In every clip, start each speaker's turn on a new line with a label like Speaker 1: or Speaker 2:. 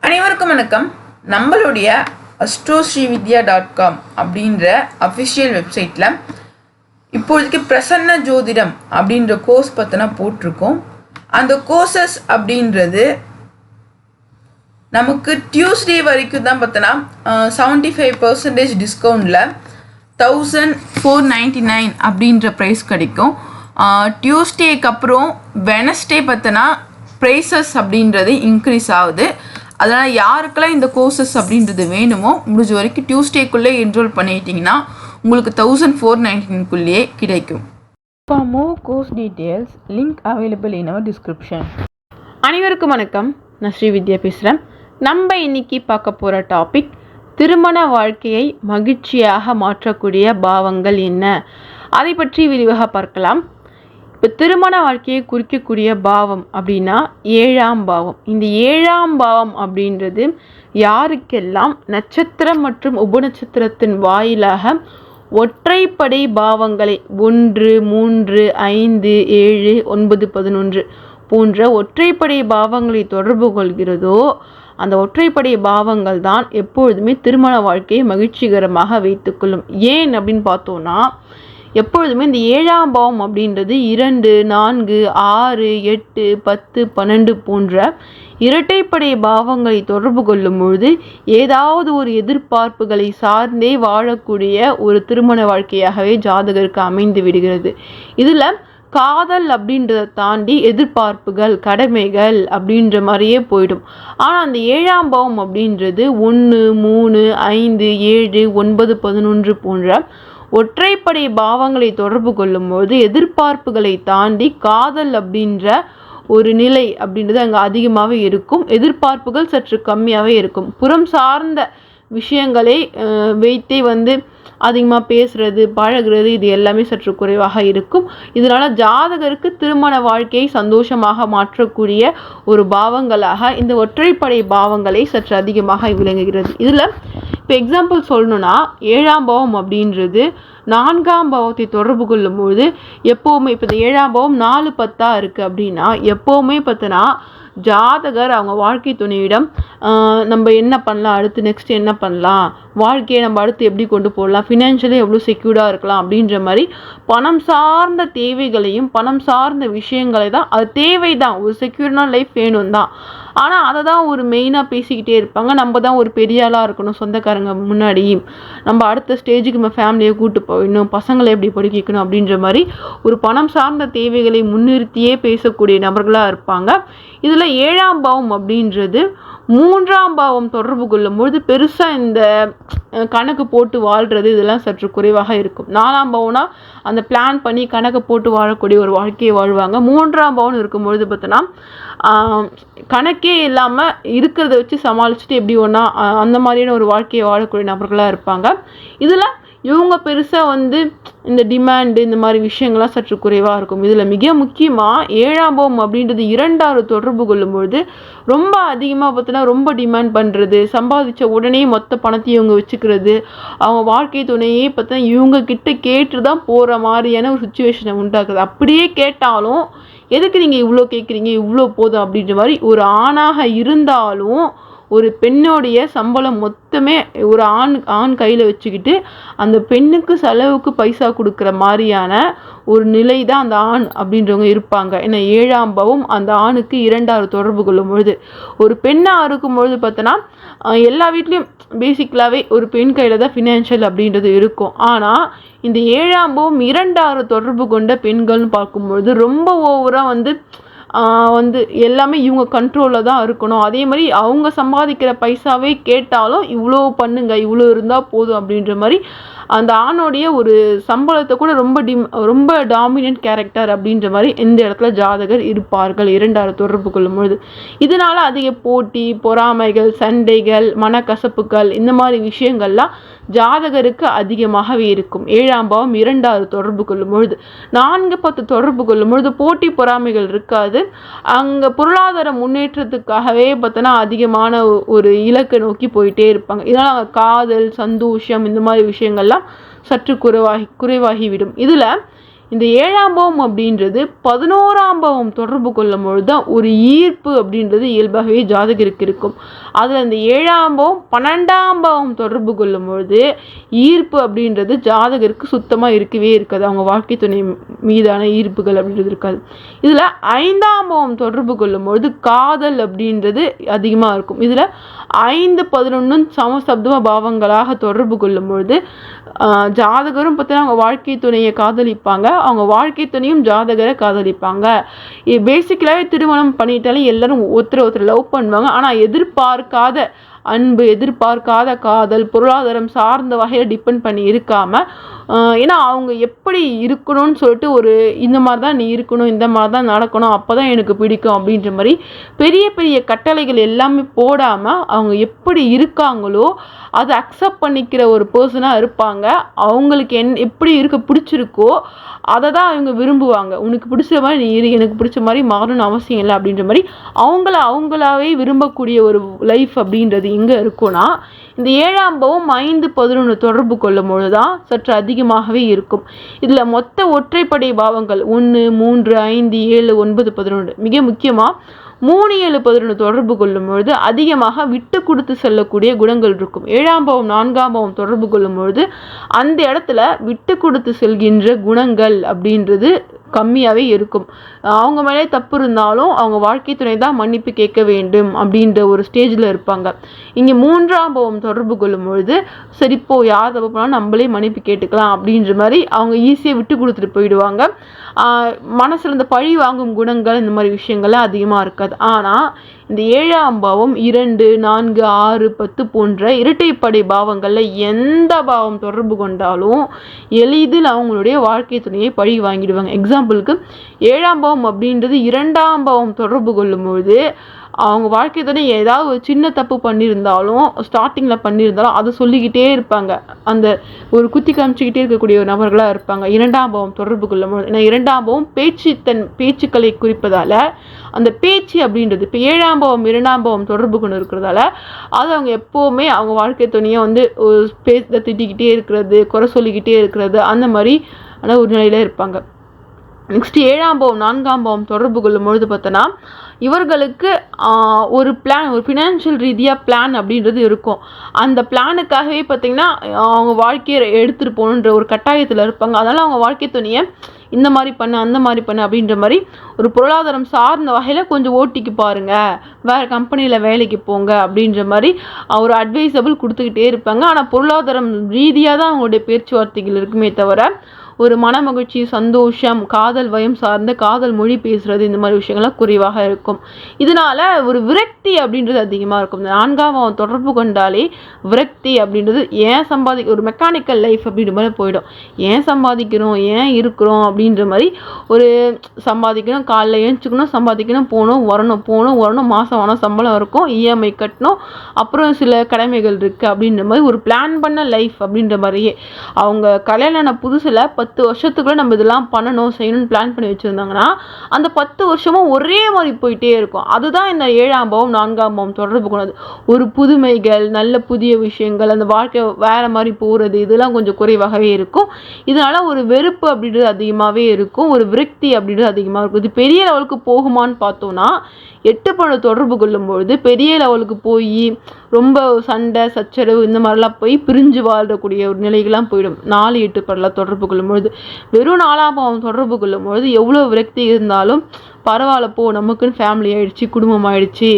Speaker 1: அனைவருக்கும் வணக்கம். நம்மளுடைய அஸ்ட்ரோஸ்ரீவித்யா டாட் காம் அப்படின்ற அஃபிஷியல் வெப்சைட்டில் இப்போதைக்கு பிரசன்ன ஜோதிடம் அப்படின்ற கோர்ஸ் பற்றினா போட்டிருக்கோம். அந்த கோர்சஸ் அப்படின்றது நமக்கு டியூஸ்டே வரைக்கும் தான் பார்த்தோன்னா செவன்ட்டி ஃபைவ் பர்சன்டேஜ் டிஸ்கவுண்டில் தௌசண்ட் ஃபோர் நைன்டி நைன் அப்படின்ற ப்ரைஸ் கிடைக்கும். டியூஸ்டேக்கு அப்புறம் வெனஸ்டே பார்த்தோன்னா ப்ரைஸஸ் அப்படின்றது இன்க்ரீஸ் ஆகுது. அதனால் யாருக்கெல்லாம் இந்த கோர்சஸ் அப்படின்றது வேணுமோ முடிஞ்ச வரைக்கும் டியூஸ்டேக்குள்ளே என்ரோல் பண்ணிட்டீங்கன்னா உங்களுக்கு தௌசண்ட் ஃபோர் நைன்டீன்குள்ளேயே கிடைக்கும். For more course details, link available in our description.
Speaker 2: அனைவருக்கும் வணக்கம். நான் ஸ்ரீவித்யா பேசுகிறேன் நம்ம இன்னைக்கு பார்க்க போகிற டாபிக் திருமண வாழ்க்கையை மகிழ்ச்சியாக மாற்றக்கூடிய பாவங்கள் என்ன? அதை பற்றி விரிவாக பார்க்கலாம். இப்போ திருமண வாழ்க்கையை குறிக்கக்கூடிய பாவம் அப்படின்னா ஏழாம் பாவம். இந்த ஏழாம் பாவம் அப்படின்றது யாருக்கெல்லாம் நட்சத்திரம் மற்றும் உபநட்சத்திரத்தின் வாயிலாக ஒற்றைப்படை பாவங்களை ஒன்று மூன்று ஐந்து ஏழு ஒன்பது பதினொன்று போன்ற ஒற்றைப்படை பாவங்களை தொடர்பு கொள்கிறதோ அந்த ஒற்றைப்படை பாவங்கள் தான் எப்பொழுதுமே திருமண வாழ்க்கையை மகிழ்ச்சிகரமாக வைத்துக்கொள்ளும். ஏன் அப்படின்னு பார்த்தோன்னா எப்பொழுதுமே இந்த ஏழாம் பாவம் அப்படின்றது இரண்டு நான்கு ஆறு எட்டு பத்து பன்னெண்டு போன்ற இரட்டைப்படை பாவங்களை தொடர்பு கொள்ளும் பொழுது ஏதாவது ஒரு எதிர்பார்ப்புகளை சார்ந்தே வாழக்கூடிய ஒரு திருமண வாழ்க்கையாகவே ஜாதகருக்கு அமைந்து விடுகிறது. இதில் காதல் அப்படின்றத தாண்டி எதிர்பார்ப்புகள் கடமைகள் அப்படின்ற மாதிரியே போயிடும். ஆனால் அந்த ஏழாம் பாவம் அப்படின்றது ஒன்று மூணு ஐந்து ஏழு ஒன்பது பதினொன்று போன்ற ஒற்றைப்படை பாவங்களை தொடர்பு கொள்ளும்போது எதிர்பார்ப்புகளை தாண்டி காதல் அப்படின்ற ஒரு நிலை அப்படின்றது அங்கே அதிகமாகவே இருக்கும். எதிர்பார்ப்புகள் சற்று கம்மியாகவே இருக்கும். புறம் சார்ந்த விஷயங்களை வைத்தே வந்து அதிகமாக பேசுறது பழகுறது இது எல்லாமே சற்று குறைவாக இருக்கும். இதனால் ஜாதகருக்கு திருமண வாழ்க்கையை சந்தோஷமாக மாற்றக்கூடிய ஒரு பாவங்களாக இந்த ஒற்றைப்படை பாவங்களை சற்று அதிகமாக விளங்குகிறது. இதில் இப்போ எக்ஸாம்பிள் சொல்லணும்னா ஏழாம் பாவம் அப்படின்றது நான்காம் பாவத்தை தொடர்பு கொள்ளும்பொழுது எப்போவுமே இப்போ இந்த ஏழாம் பாவம் நாலு பத்தாக இருக்குது அப்படின்னா எப்போவுமே பார்த்தோன்னா ஜாதகர் அவங்க வாழ்க்கை துணையிடம் நம்ம என்ன பண்ணலாம் அடுத்து நெக்ஸ்ட் என்ன பண்ணலாம் வாழ்க்கையை நம்ம அடுத்து எப்படி கொண்டு போகலாம் ஃபினான்ஷியலி எவ்வளோ செக்யூர்டாக இருக்கலாம் அப்படின்ற மாதிரி பணம் சார்ந்த தேவைகளையும் பணம் சார்ந்த விஷயங்களை தான் அது தேவை தான். ஒரு செக்யூர்டான லைஃப் வேணும் தான். ஆனால் அதை தான் ஒரு மெயினாக பேசிக்கிட்டே இருப்பாங்க. நம்ம தான் ஒரு பெரிய ஆளாக இருக்கணும் சொந்தக்காரங்க முன்னாடி. நம்ம அடுத்த ஸ்டேஜுக்கு நம்ம ஃபேமிலியை கூட்டு இன்னும் பசங்களை எப்படி படிக்க வைக்கணும் அப்படின்ற மாதிரி ஒரு பணம் சார்ந்த தேவைகளை முன்னிறுத்தியே பேசக்கூடிய நபர்களாக இருப்பாங்க. இதில் ஏழாம் பாவம் அப்படின்றது மூன்றாம் பாவம் தொடர்பு கொள்ளும்பொழுது பெருசாக இந்த கணக்கு போட்டு வாழ்கிறது இதெல்லாம் சற்று குறைவாக இருக்கும். நாலாம் பாவம்னா அந்த பிளான் பண்ணி கணக்கு போட்டு வாழக்கூடிய ஒரு வாழ்க்கையை வாழ்வாங்க. மூன்றாம் பாவம் இருக்கும்பொழுது பார்த்தோன்னா கணக்கே இல்லாமல் இருக்கிறத வச்சு சமாளிச்சுட்டு எப்படி ஒன்றா அந்த மாதிரியான ஒரு வாழ்க்கையை வாழக்கூடிய நபர்களாக இருப்பாங்க. இதில் இவங்க பெருசாக வந்து இந்த டிமாண்டு இந்த மாதிரி விஷயங்கள்லாம் சற்று குறைவாக இருக்கும். இதில் மிக முக்கியமாக ஏழாம் பாவம் அப்படின்றது இரண்டாவது தொடர்பு கொள்ளும்பொழுது ரொம்ப அதிகமாக பார்த்தோன்னா ரொம்ப டிமாண்ட் பண்ணுறது சம்பாதிச்ச உடனே மொத்த பணத்தையும் இவங்க வச்சுக்கிறது அவங்க வாழ்க்கை துணையே பார்த்தா இவங்க கிட்ட கேட்டு தான் போகிற மாதிரியான ஒரு சுச்சுவேஷனை உண்டாக்குது. அப்படியே கேட்டாலும் எதுக்கு நீங்கள் இவ்வளோ கேட்குறீங்க இவ்வளோ போதும் அப்படின்ற மாதிரி ஒரு ஆணாக இருந்தாலும் ஒரு பெண்ணோடைய சம்பளம் மொத்தமே ஒரு ஆண் ஆண் கையில் வச்சுக்கிட்டு அந்த பெண்ணுக்கு செலவுக்கு பைசா கொடுக்குற மாதிரியான ஒரு நிலை தான் அந்த ஆண் அப்படின்றவங்க இருப்பாங்க. ஏன்னா ஏழாம் பாவம் அந்த ஆணுக்கு இரண்டாவது தொடர்பு கொள்ளும் பொழுது ஒரு பெண்ணாக இருக்கும் பொழுது பார்த்தோன்னா எல்லா வீட்லேயும் பேசிக்கலாகவே ஒரு பெண் கையில் தான் ஃபினான்ஷியல் அப்படின்றது இருக்கும். ஆனால் இந்த ஏழாம் பாவம் இரண்டாறு தொடர்பு கொண்ட பெண்கள்னு பார்க்கும்பொழுது ரொம்ப ஓவராக வந்து வந்து எல்லாமே இவங்க கண்ட்ரோலில் தான் இருக்கணும். அதே மாதிரி அவங்க சம்பாதிக்கிற பைசாவே கேட்டாலும் இவ்வளோ பண்ணுங்க இவ்வளோ இருந்தால் போதும் அப்படின்ற மாதிரி அந்த ஆணோடைய ஒரு சம்பளத்தை கூட ரொம்ப டிம் ரொம்ப டாமினன்ட் கேரக்டர் அப்படின்ற மாதிரி இந்த இடத்துல ஜாதகர் இருப்பார்கள் இரண்டாவது தொடர்பு கொள்ளும்பொழுது. இதனால் அதிக போட்டி பொறாமைகள் சண்டைகள் மனக்கசப்புகள் இந்த மாதிரி விஷயங்கள்லாம் ஜாதகருக்கு அதிகமாகவே இருக்கும். ஏழாம் பாவம் இரண்டாவது தொடர்பு கொள்ளும் பொழுது. நான்கு பத்து தொடர்பு கொள்ளும் பொழுது போட்டி பொறாமைகள் இருக்காது. அங்கே பொருளாதார முன்னேற்றத்துக்காகவே பார்த்தோன்னா அதிகமான ஒரு இலக்கை நோக்கி போயிட்டே இருப்பாங்க. இதனால் அவங்க காதல் சந்தோஷம் இந்த மாதிரி விஷயங்கள்லாம் சற்று குறைவாகி குறைவாகிவிடும். இதில் இந்த ஏழாம் பாவம் அப்படின்றது பதினோராம் பாவம் தொடர்பு கொள்ளும் பொழுது தான் ஒரு ஈர்ப்பு அப்படின்றது இயல்பாகவே ஜாதகருக்கு இருக்கும். அதில் இந்த ஏழாம் பாவம் பன்னெண்டாம் பாவம் தொடர்பு கொள்ளும் பொழுது ஈர்ப்பு அப்படின்றது ஜாதகருக்கு சுத்தமாக இருக்கவே இருக்காது. அவங்க வாழ்க்கை துணை மீதான ஈர்ப்புகள் அப்படின்றது இருக்காது. இதில் ஐந்தாம் பாவம் தொடர்பு கொள்ளும் பொழுது காதல் அப்படின்றது அதிகமாக இருக்கும். இதில் ஐந்து பதினொன்றும் சமசப்தம பாவங்களாக தொடர்பு கொள்ளும் பொழுது ஜாதகரும் பார்த்தீங்கன்னா அவங்க வாழ்க்கை துணையை காதலிப்பாங்க. அவங்க வாழ்க்கை துணையும் ஜாதகரை காதலிப்பாங்க. பேசிக்கலாகவே திருமணம் பண்ணிட்டாலே எல்லாரும் ஒருத்தர் ஒருத்தர் லவ் பண்ணுவாங்க. ஆனால் எதிர்பார்க்காத அன்பு எதிர்பார்க்காத காதல் பொருளாதாரம் சார்ந்த வகையில் டிபெண்ட் பண்ணி இருக்காமல் ஏன்னா அவங்க எப்படி இருக்கணும்னு சொல்லிட்டு ஒரு இந்த மாதிரி தான் நீ இருக்கணும் இந்த மாதிரி தான் நடக்கணும் அப்போ தான் எனக்கு பிடிக்கும் அப்படின்ற மாதிரி பெரிய பெரிய கட்டளைகள் எல்லாமே போடாமல் அவங்க எப்படி இருக்காங்களோ அதை அக்செப்ட் பண்ணிக்கிற ஒரு பர்சனாக இருப்பாங்க. அவங்களுக்கு என் எப்படி இருக்க பிடிச்சிருக்கோ அதை தான் அவங்க விரும்புவாங்க. உனக்கு பிடிச்ச மாதிரி நீ இரு எனக்கு பிடிச்ச மாதிரி மாறணும்னு அவசியம் இல்லை அப்படின்ற மாதிரி அவங்கள அவங்களாவே விரும்பக்கூடிய ஒரு லைஃப் அப்படின்றது எங்கே இருக்கும்னா இந்த ஏழாம் பாவம் ஐந்து பதினொன்று தொடர்பு கொள்ளும் பொழுது தான் சற்று அதிகமாகவே இருக்கும். இதில் மொத்த ஒற்றைப்படை பாவங்கள் ஒன்று மூன்று ஐந்து ஏழு ஒன்பது பதினொன்று மிக முக்கியமாக மூணு ஏழு பதினொன்று தொடர்பு கொள்ளும் பொழுது அதிகமாக விட்டு கொடுத்து செல்லக்கூடிய குணங்கள் இருக்கும். ஏழாம் பாவம் நான்காம் பாவம் தொடர்பு கொள்ளும் பொழுது அந்த இடத்துல விட்டு கொடுத்து செல்கின்ற குணங்கள் அப்படின்றது கம்மியாகவே இருக்கும். அவங்க மேலே தப்பு இருந்தாலும் அவங்க வாழ்க்கை துணை தான் மன்னிப்பு கேட்க வேண்டும் அப்படின்ற ஒரு ஸ்டேஜில் இருப்பாங்க. இங்கே மூன்றாம் பாவம் தொடர்பு கொள்ளும் பொழுது சரி இப்போ யார் தப்பு பண்ணாலும் நம்மளே மன்னிப்பு கேட்டுக்கலாம் அப்படின்ற மாதிரி அவங்க ஈஸியாக விட்டு கொடுத்துட்டு போயிடுவாங்க. மனசில் இந்த பழி வாங்கும் குணங்கள் இந்த மாதிரி விஷயங்கள்லாம் அதிகமாக இருக்காது. ஆனால் இந்த ஏழாம் பாவம் இரண்டு நான்கு ஆறு பத்து போன்ற இரட்டைப்படை பாவங்களில் எந்த பாவம் தொடர்பு கொண்டாலும் எளிதில் அவங்களுடைய வாழ்க்கை துணையை பழி வாங்கிடுவாங்க. எக்ஸாம்பிளுக்கு ஏழாம் பாவம் அப்படின்றது இரண்டாம் பாவம் தொடர்பு கொள்ளும்பொழுது அவங்க வாழ்க்கை தானே ஏதாவது ஒரு சின்ன தப்பு பண்ணியிருந்தாலும் ஸ்டார்டிங்கில் பண்ணியிருந்தாலும் அதை சொல்லிக்கிட்டே இருப்பாங்க. அந்த ஒரு குத்தி காமிச்சிக்கிட்டே இருக்கக்கூடிய ஒரு நபர்களாக இருப்பாங்க. இரண்டாம் பாவம் தொடர்பு கொள்ளும் ஏன்னா இரண்டாம் பாவம் பேச்சு தன் பேச்சுக்களை குறிப்பதால் அந்த பேச்சு அப்படின்றது இப்போ ஏழாம் பாவம் இரண்டாம் பாவம் தொடர்பு கொண்டு இருக்கிறதால அது அவங்க எப்போவுமே அவங்க வாழ்க்கை துணையை வந்து பேச திட்டிக்கிட்டே இருக்கிறது குறை சொல்லிக்கிட்டே இருக்கிறது அந்த மாதிரி ஆனால் ஒரு நிலையில் இருப்பாங்க. நெக்ஸ்ட் ஏழாம் பாவம் நான்காம் பாவம் தொடர்பு கொள்ளும் பொழுது பார்த்தோன்னா இவர்களுக்கு ஒரு பிளான் ஒரு ஃபினான்ஷியல் ரீதியாக பிளான் அப்படின்றது இருக்கும். அந்த பிளானுக்காகவே பார்த்திங்கன்னா அவங்க வாழ்க்கையை எடுத்துகிட்டு போகணுன்ற ஒரு கட்டாயத்தில் இருப்பாங்க. அதனால் அவங்க வாழ்க்கை துணையை இந்த மாதிரி பண்ணு அந்த மாதிரி பண்ணு அப்படின்ற மாதிரி ஒரு பொருளாதாரம் சார்ந்த வகையில் கொஞ்சம் ஓட்டிக்கு பாருங்க. வேறு கம்பெனியில் வேலைக்கு போங்க அப்படின்ற மாதிரி ஒரு அட்வைசபிள் கொடுத்துக்கிட்டே இருப்பாங்க. ஆனால் பொருளாதாரம் ரீதியாக தான் அவங்களுடைய பேச்சுவார்த்தைகள் இருக்குமே தவிர ஒரு மனமகிழ்ச்சி சந்தோஷம் காதல் வயம் சார்ந்த காதல் மொழி பேசுறது இந்த மாதிரி விஷயங்கள்லாம் குறைவாக இருக்கும். இதனால ஒரு விரக்தி அப்படின்றது அதிகமாக இருக்கும். இந்த நான்காம் பாவம் தொடர்பு கொண்டாலே விரக்தி அப்படின்றது ஏன் சம்பாதிக்க ஒரு மெக்கானிக்கல் லைஃப் அப்படின்ற மாதிரி போயிடும். ஏன் சம்பாதிக்கிறோம்? ஏன் இருக்கிறோம்? அப்படின்ற மாதிரி ஒரு சம்பாதிக்கணும் காலைல ஏஞ்சிக்கணும் சம்பாதிக்கணும் போகணும் வரணும் போகணும் வரணும் மாதம் ஆனால் சம்பளம் இருக்கும் இஎம்ஐ கட்டணும் அப்புறம் சில கடமைகள் இருக்குது அப்படின்ற மாதிரி ஒரு பிளான் பண்ண லைஃப் அப்படின்ற மாதிரியே. அவங்க கல்யாணம் புதுசில் பத்து பத்து வருஷத்துக்குள்ளே நம்ம இதெல்லாம் பண்ணணும் செய்யணும்னு பிளான் பண்ணி வச்சுருந்தாங்கன்னா அந்த பத்து வருஷமும் ஒரே மாதிரி போயிட்டே இருக்கும். அதுதான் இந்த ஏழாம் பாவம் நான்காம் பாவம் தொடர்பு கொண்டது. ஒரு புதுமைகள் நல்ல புதிய விஷயங்கள் அந்த வாழ்க்கை வேறு மாதிரி போகிறது இதெல்லாம் கொஞ்சம் குறைவாகவே இருக்கும். இதனால் ஒரு வெறுப்பு அப்படின்றது அதிகமாகவே இருக்கும். ஒரு விரக்தி அப்படின்றது அதிகமாக இருக்கும். இது பெரிய லெவலுக்கு போகுமான்னு பார்த்தோம்னா எட்டு பண தொடர்பு கொள்ளும்பொழுது பெரிய லெவலுக்கு போய் ரொம்ப சண்டை சச்சரவு இந்த மாதிரிலாம் போய் பிரிஞ்சு வாழக்கூடிய ஒரு நிலைகள்லாம் போயிடும். நாலு எட்டு படலாம் தொடர்பு கொள்ளும்பொழுது. வெறும் நாலாம் பாவம் தொடர்பு கொள்ளும்பொழுது எவ்வளோ விரக்தி இருந்தாலும் பரவாயில்ல போ நமக்குன்னு ஃபேமிலி ஆகிடுச்சி குடும்பம் ஆகிடுச்சி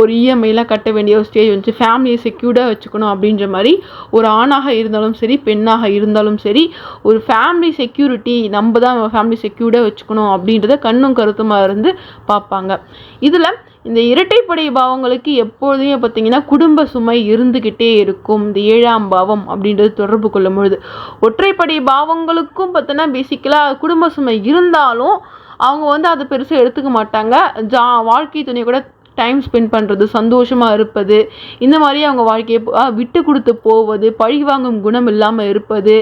Speaker 2: ஒரு இஎம்ஐலாம் கட்ட வேண்டிய ஒரு ஸ்டேஜ் வந்துச்சு. ஃபேமிலியை செக்யூர்டாக வச்சுக்கணும் அப்படின்ற மாதிரி ஒரு ஆணாக இருந்தாலும் சரி பெண்ணாக இருந்தாலும் சரி ஒரு ஃபேமிலி செக்யூரிட்டி நம்ம தான் ஃபேமிலி செக்யூர்டாக வச்சுக்கணும் அப்படின்றத கண்ணும் கருத்துமாக இருந்து பார்ப்பாங்க. இதில் இந்த இரட்டைப்படை பாவங்களுக்கு எப்பொழுதுமே பார்த்தீங்கன்னா குடும்ப சுமை இருந்துக்கிட்டே இருக்கும். இந்த ஏழாம் பாவம் அப்படின்றது தொடர்பு கொள்ளும் பொழுது. ஒற்றைப்படை பாவங்களுக்கும் பார்த்தோன்னா பேசிக்கலாக குடும்ப சுமை இருந்தாலும் அவங்க வந்து அதை பெருசாக எடுத்துக்க மாட்டாங்க. ஜா வாழ்க்கை துணை கூட டைம் ஸ்பெண்ட் பண்ணுறது சந்தோஷமாக இருப்பது இந்த மாதிரி அவங்க வாழ்க்கையை விட்டு கொடுத்து போவது பழி வாங்கும் குணம் இல்லாமல் இருப்பது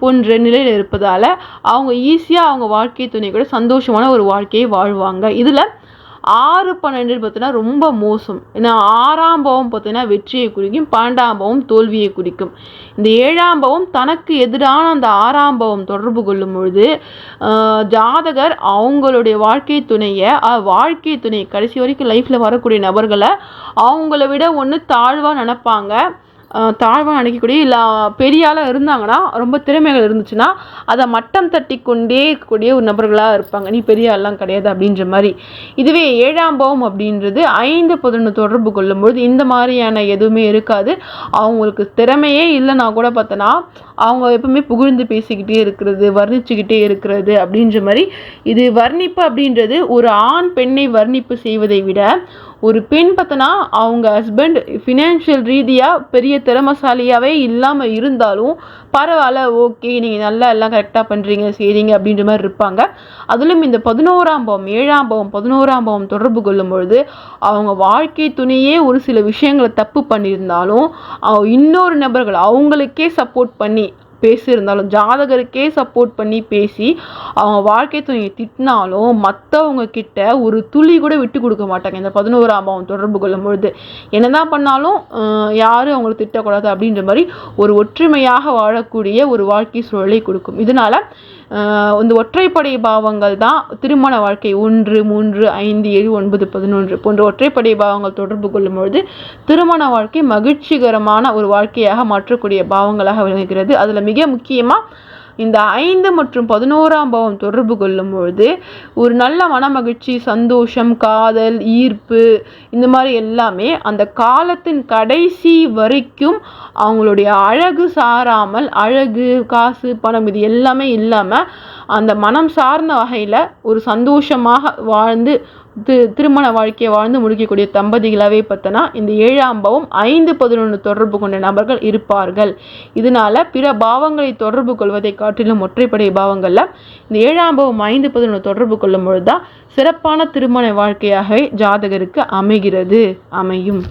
Speaker 2: போன்ற நிலையில் இருப்பதால் அவங்க ஈஸியாக அவங்க வாழ்க்கை துணை கூட சந்தோஷமான ஒரு வாழ்க்கையை வாழ்வாங்க. இதில் ஆறு பன்னெண்டு பார்த்தீங்கன்னா ரொம்ப மோசம். ஏன்னா ஆறாம் பாவம் பார்த்தீங்கன்னா வெற்றியை குறிக்கும் பன்னெண்டாம் பாவம் தோல்வியை குறிக்கும். இந்த ஏழாம் பாவம் தனக்கு எதிரான அந்த ஆறாம் பாவம் தொடர்பு கொள்ளும் பொழுது ஜாதகர் அவங்களுடைய வாழ்க்கை துணையை வாழ்க்கை துணை கடைசி வரைக்கும் லைஃப்பில் வரக்கூடிய நபர்களை அவங்கள விட ஒன்று தாழ்வாக நினைப்பாங்க. தாழ்வாக நினைக்கக்கூடிய இல்லை பெரியாளாக இருந்தாங்கன்னா ரொம்ப திறமைகள் இருந்துச்சுன்னா அதை மட்டம் தட்டி கொண்டே இருக்கக்கூடிய ஒரு நபர்களாக இருப்பாங்க. நீ பெரிய ஆள்லாம் கிடையாது அப்படின்ற மாதிரி. இதுவே ஏழாம் பாவம் அப்படின்றது ஐந்து பதினொன்று தொடர்பு கொள்ளும்பொழுது இந்த மாதிரியான எதுவுமே இருக்காது. அவங்களுக்கு திறமையே இல்லைன்னா கூட பார்த்தோன்னா அவங்க எப்பவுமே புகழ்ந்து பேசிக்கிட்டே இருக்கிறது வர்ணிச்சுக்கிட்டே இருக்கிறது அப்படின்ற மாதிரி இது வர்ணிப்பு அப்படின்றது ஒரு ஆண் பெண்ணை வர்ணிப்பு செய்வதை விட ஒரு பெண் பார்த்தோன்னா அவங்க ஹஸ்பண்ட் ஃபினான்ஷியல் ரீதியாக பெரிய திறமசாலியாகவே இல்லாமல் இருந்தாலும் பரவாயில்ல ஓகே நீங்கள் நல்லா எல்லாம் கரெக்டாக பண்ணுறீங்க செய்கிறீங்க அப்படின்ற மாதிரி இருப்பாங்க. அதிலும் இந்த பதினோராம் பாவம் ஏழாம் பாவம் பதினோராம் பாவம் தொடர்பு கொள்ளும் பொழுது அவங்க வாழ்க்கை துணையே ஒரு சில விஷயங்களை தப்பு பண்ணியிருந்தாலும் இன்னொரு நபர்கள் அவங்களுக்கே சப்போர்ட் பண்ணி பேசியிருந்தாலும் ஜாதகருக்கே சப்போர்ட் பண்ணி பேசி அவங்க வாழ்க்கை துணையை திட்டினாலும் மற்றவங்க கிட்ட ஒரு துளி கூட விட்டு கொடுக்க மாட்டாங்க. இந்த பதினோராம் பாவம் தொடர்பு கொள்ளும் பொழுது என்னதான் பண்ணாலும் யாரும் அவங்கள திட்டக்கூடாது அப்படின்ற மாதிரி ஒரு ஒற்றுமையாக வாழக்கூடிய ஒரு வாழ்க்கை சூழலை கொடுக்கும். இதனால இந்த ஒற்றைப்படை பாவங்கள் தான் திருமண வாழ்க்கை ஒன்று மூன்று ஐந்து ஏழு ஒன்பது பதினொன்று போன்ற ஒற்றைப்படை பாவங்கள் தொடர்பு கொள்ளும் பொழுது திருமண வாழ்க்கை மகிழ்ச்சிகரமான ஒரு வாழ்க்கையாக மாற்றக்கூடிய பாவங்களாக விளங்குகிறது. அதில் மிக முக்கியமாக இந்த ஐந்து மற்றும் பதினோராம் பாவம் தொடர்பு கொள்ளும் பொழுது ஒரு நல்ல மனமகிழ்ச்சி சந்தோஷம் காதல் ஈர்ப்பு இந்த மாதிரி எல்லாமே அந்த காலத்தின் கடைசி வரைக்கும் அவங்களுடைய அழகு சாராமல் அழகு காசு பணம் இது எல்லாமே இல்லாமல் அந்த மனம் சார்ந்த வகையில் ஒரு சந்தோஷமாக வாழ்ந்து தி திருமண வாழ்க்கையை வாழ்ந்து முடிக்கக்கூடிய தம்பதிகளாகவே பார்த்தோன்னா இந்த ஏழாம் பாவம் ஐந்து பதினொன்று தொடர்பு கொண்ட நபர்கள் இருப்பார்கள். இதனால பிற பாவங்களை தொடர்பு கொள்வதை காட்டிலும் ஒற்றைப்படை பாவங்களில் இந்த ஏழாம் பாவம் ஐந்து பதினொன்று தொடர்பு கொள்ளும் பொழுது தான் சிறப்பான திருமண வாழ்க்கையாகவே ஜாதகருக்கு அமைகிறது அமையும்.